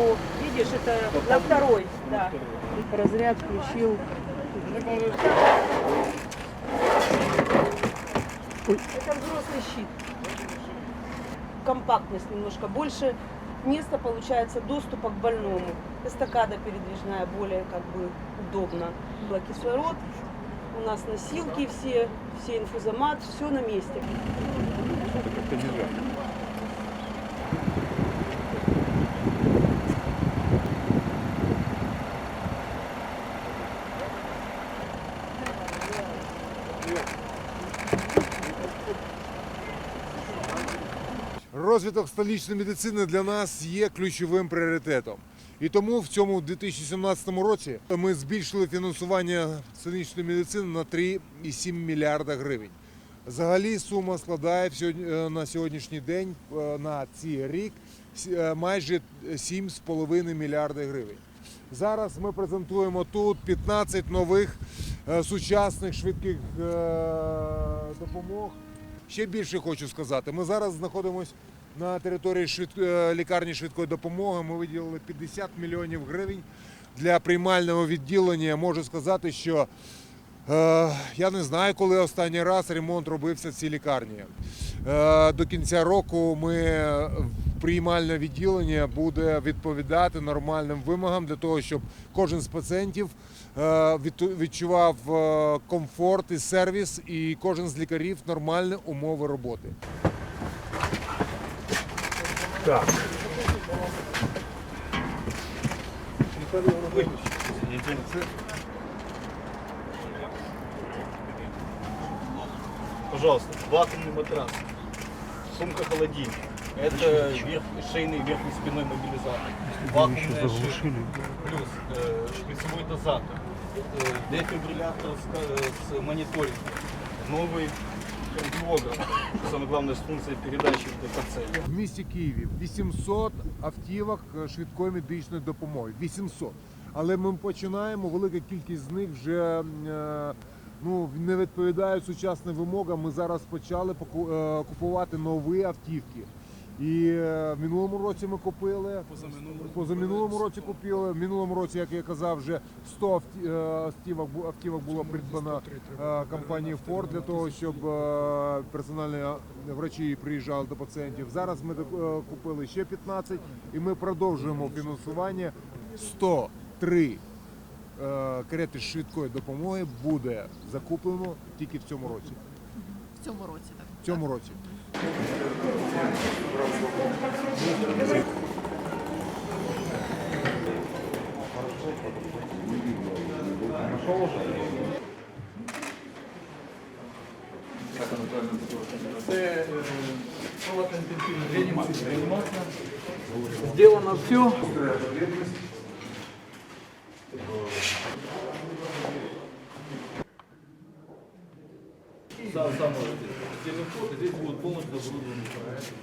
О, видишь, это на второй, да. Разряд включил. Это взрослый щит. Компактность немножко больше. Места получается доступа к больному. Эстакада передвижная более как бы удобно. Было кислород. У нас носилки все, все инфузомат, все на месте. Розвиток столічної медицини для нас є ключовим пріоритетом. І тому в цьому 2017 році ми збільшили фінансування столічної медицини на 3,7 мільярда гривень. Взагалі сума складає е, на сьогоднішній день е, на цей рік е, майже 7,5 мільярда гривень. Зараз ми презентуємо тут 15 нових сучасних швидких допомог. Ще більше хочу сказати. Ми зараз знаходимося на території швид- е, лікарні швидкої допомоги. Ми виділили 50 мільйонів гривень для приймального відділення. Можу сказати, що е, я не знаю, коли останній раз ремонт робився в цій лікарні. Е, до кінця року ми приймальне відділення буде відповідати нормальним вимогам для того, щоб кожен з пацієнтів е, відчував е, комфорт і сервіс, і кожен з лікарів нормальні умови роботи. Так. Пожалуйста, вакуумный матрас, сумка холодильник. Это верх, шейный верхний спиной мобилизатор. Вакуумная шина. Плюс э, шприцевой дозатор. Э, дефибриллятор с, ка- с мониторингом. Новый кардиограф. Что самое главное, с функцией передачи ДКЦ. В місті Києві 800 автівок е, швидкої медичної допомоги. 800. Але ми починаємо, велика кількість з них вже е, ну, не відповідають сучасним вимогам. Ми зараз почали поку- е, купувати нові автівки. І е, в минулому році ми купили, позаминулому році купили. В минулому році, як я казав, вже 100 авті- е, автівок, автівок було придбано е, компанією Ford для того, щоб персональні врачі приїжджали до пацієнтів. Зараз ми купили ще 15 і ми продовжуємо фінансування 103 е, карети швидкої допомоги буде закуплено тільки в цьому році. В цьому році так. В цьому році. Це проводна інтенсивна реанімація. реанімація. Сделано все. Сам, сам можете. Здесь будет полностью оборудован.